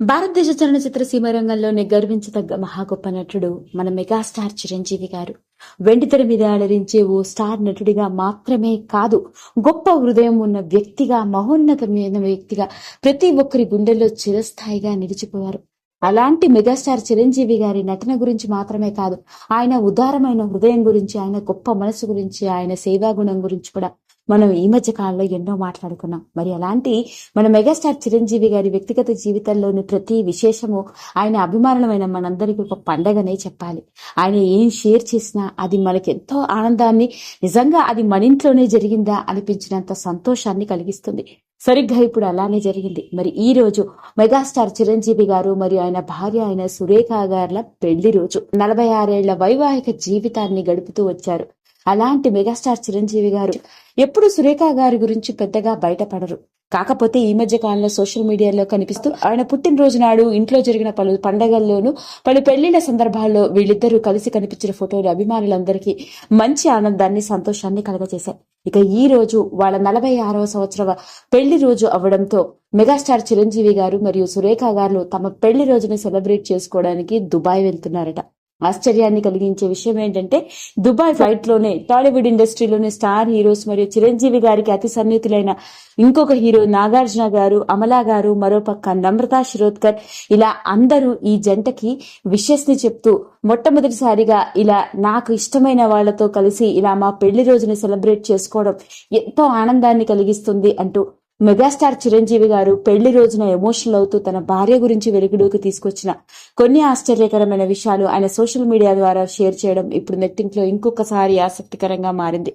భారతదేశ చలనచిత్ర సీమ రంగంలోనే గర్వించదగ్గ మహా గొప్ప నటుడు మన మెగాస్టార్ చిరంజీవి గారు. వెండితెర మీద అలరించే ఓ స్టార్ నటుడిగా మాత్రమే కాదు గొప్ప హృదయం ఉన్న వ్యక్తిగా మహోన్నతమైన వ్యక్తిగా ప్రతి ఒక్కరి గుండెల్లో చిరస్థాయిగా నిలిచిపోయారు. అలాంటి మెగాస్టార్ చిరంజీవి గారి నటన గురించి మాత్రమే కాదు ఆయన ఉదారమైన హృదయం గురించి ఆయన గొప్ప మనసు గురించి ఆయన సేవా గుణం గురించి కూడా మనం ఈ మధ్య కాలంలో ఎన్నో మాట్లాడుకున్నాం. మరి అలాంటి మన మెగాస్టార్ చిరంజీవి గారి వ్యక్తిగత జీవితంలోని ప్రతి విశేషము ఆయన అభిమానులమైన మనందరికీ ఒక పండగనే చెప్పాలి. ఆయన ఏం షేర్ చేసినా అది మనకి ఎంతో ఆనందాన్ని నిజంగా అది మన ఇంట్లోనే జరిగిందా అనిపించినంత సంతోషాన్ని కలిగిస్తుంది. సరిగ్గా ఇప్పుడు అలానే జరిగింది. మరి ఈ రోజు మెగాస్టార్ చిరంజీవి గారు మరియు ఆయన భార్య అయిన సురేఖ గార్ల పెళ్ళి రోజు. నలభై ఆరేళ్ళ వైవాహిక జీవితాన్ని గడుపుతూ వచ్చారు. అలాంటి మెగాస్టార్ చిరంజీవి గారు ఎప్పుడు సురేఖ గారి గురించి పెద్దగా బయటపడరు. కాకపోతే ఈ మధ్య కాలంలో సోషల్ మీడియాలో కనిపిస్తూ ఆయన పుట్టినరోజు నాడు ఇంట్లో జరిగిన పలు పండగల్లోనూ పలు పెళ్ళిళ్ళ సందర్భాల్లో వీళ్ళిద్దరూ కలిసి కనిపించిన ఫోటోలు అభిమానులందరికీ మంచి ఆనందాన్ని సంతోషాన్ని కలగజేశాయి. ఇక ఈ రోజు వాళ్ళ నలభై ఆరవ సంవత్సర పెళ్ళి రోజు అవడంతో మెగాస్టార్ చిరంజీవి గారు మరియు సురేఖ గారు తమ పెళ్ళి రోజును సెలబ్రేట్ చేసుకోవడానికి దుబాయ్ వెళ్తున్నారట. ఆశ్చర్యాన్ని కలిగించే విషయం ఏంటంటే దుబాయ్ ఫ్లైట్లోనే టాలీవుడ్ ఇండస్ట్రీలోని స్టార్ హీరోస్ మరియు చిరంజీవి గారికి అతి సన్నిహితులైన ఇంకొక హీరో నాగార్జున గారు అమలా గారు మరోపక్క నమ్రతా శిరోద్కర్ ఇలా అందరూ ఈ జంటకి విషెస్ని చెప్తూ మొట్టమొదటిసారిగా ఇలా నాకు ఇష్టమైన వాళ్ళతో కలిసి ఇలా మా పెళ్ళి రోజుని సెలబ్రేట్ చేసుకోవడం ఎంతో ఆనందాన్ని కలిగిస్తుంది అంటూ మెగాస్టార్ చిరంజీవి గారు పెళ్ళి రోజున ఎమోషనల్ అవుతూ తన భార్య గురించి వెలుగులోకి తీసుకొచ్చిన కొన్ని ఆశ్చర్యకరమైన విషయాలు ఆయన సోషల్ మీడియా ద్వారా షేర్ చేయడం ఇప్పుడు నెట్టింట్లో ఇంకొకసారి ఆసక్తికరంగా మారింది.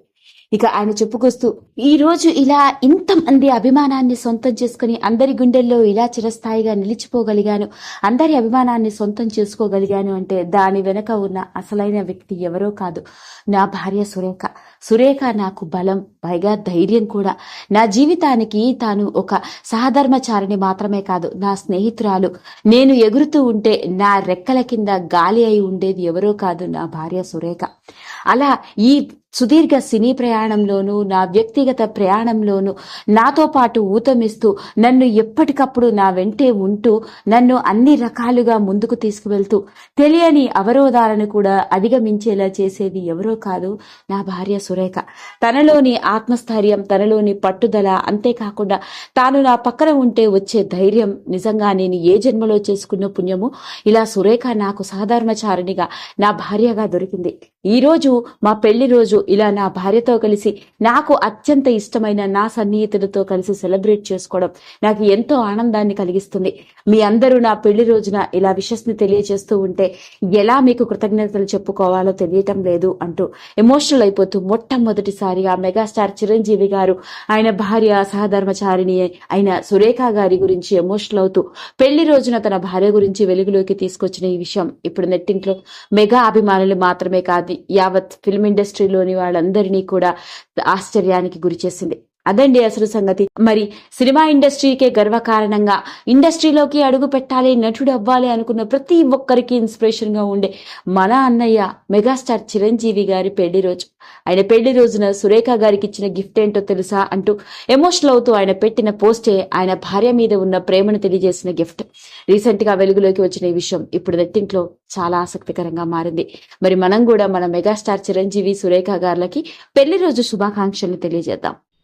ఇక ఆయన చెప్పుకొస్తూ ఈ రోజు ఇలా ఇంతమంది అభిమానాన్ని సొంతం చేసుకుని అందరి గుండెల్లో ఇలా చిరస్థాయిగా నిలిచిపోగలిగాను అందరి అభిమానాన్ని సొంతం చేసుకోగలిగాను అంటే దాని వెనక ఉన్న అసలైన వ్యక్తి ఎవరో కాదు నా భార్య సురేఖ. సురేఖ నాకు బలం పైగా ధైర్యం కూడా. నా జీవితానికి తాను ఒక సహధర్మచారిని మాత్రమే కాదు నా స్నేహితురాలు. నేను ఎగురుతూ ఉంటే నా రెక్కల కింద గాలి అయి ఉండేది ఎవరో కాదు నా భార్య సురేఖ. అలా ఈ సుదీర్ఘ సినీ ప్రయాణంలోనూ నా వ్యక్తిగత ప్రయాణంలోనూ నాతో పాటు ఊతమిస్తూ నన్ను ఎప్పటికప్పుడు నా వెంటే ఉంటూ నన్ను అన్ని రకాలుగా ముందుకు తీసుకువెళ్తూ తెలియని అవరోధాలను కూడా అధిగమించేలా చేసేది ఎవరో కాదు నా భార్య సురేఖ. తనలోని ఆత్మస్థైర్యం తనలోని పట్టుదల అంతేకాకుండా తాను నా పక్కన ఉంటే వచ్చే ధైర్యం నిజంగా నేను ఏ జన్మలో చేసుకున్న పుణ్యము ఇలా సురేఖ నాకు సాధారణచారిణిగా నా భార్యగా దొరికింది. ఈ రోజు మా పెళ్ళి రోజు ఇలా నా భార్యతో కలిసి నాకు అత్యంత ఇష్టమైన నా సన్నిహితులతో కలిసి సెలబ్రేట్ చేసుకోవడం నాకు ఎంతో ఆనందాన్ని కలిగిస్తుంది. మీ అందరూ నా పెళ్ళి రోజున ఇలా విషస్ని తెలియజేస్తూ ఉంటే ఎలా మీకు కృతజ్ఞతలు చెప్పుకోవాలో తెలియటం లేదు అంటూ ఎమోషనల్ అయిపోతూ మొట్టమొదటిసారిగా మెగాస్టార్ చిరంజీవి గారు ఆయన భార్య సహధర్మచారిణి అయిన సురేఖ గారి గురించి ఎమోషనల్ అవుతూ పెళ్ళి రోజున తన భార్య గురించి వెలుగులోకి తీసుకొచ్చిన ఈ విషయం ఇప్పుడు నెట్టింట్లో మెగా అభిమానులు మాత్రమే కాదు యావత్ ఫిల్మ్ ఇండస్ట్రీలోని వాళ్ళందరినీ కూడా ఆశ్చర్యానికి గురి చేసింది. అదండి అసలు సంగతి. మరి సినిమా ఇండస్ట్రీకే గర్వకారణంగా ఇండస్ట్రీలోకి అడుగు పెట్టాలి నటుడు అవ్వాలి అనుకున్న ప్రతి ఒక్కరికి ఇన్స్పిరేషన్గా ఉండే మన అన్నయ్య మెగాస్టార్ చిరంజీవి గారి పెళ్ళి రోజు. ఆయన పెళ్ళి రోజున సురేఖ గారికి ఇచ్చిన గిఫ్ట్ ఏంటో తెలుసా అంటూ ఎమోషనల్ అవుతూ ఆయన పెట్టిన పోస్టే ఆయన భార్య మీద ఉన్న ప్రేమను తెలియజేసిన గిఫ్ట్. రీసెంట్గా వెలుగులోకి వచ్చిన ఈ విషయం ఇప్పుడు నెట్టింట్లో చాలా ఆసక్తికరంగా మారింది. మరి మనం కూడా మన మెగాస్టార్ చిరంజీవి సురేఖ గారులకి పెళ్ళి రోజు శుభాకాంక్షలు తెలియజేద్దాం.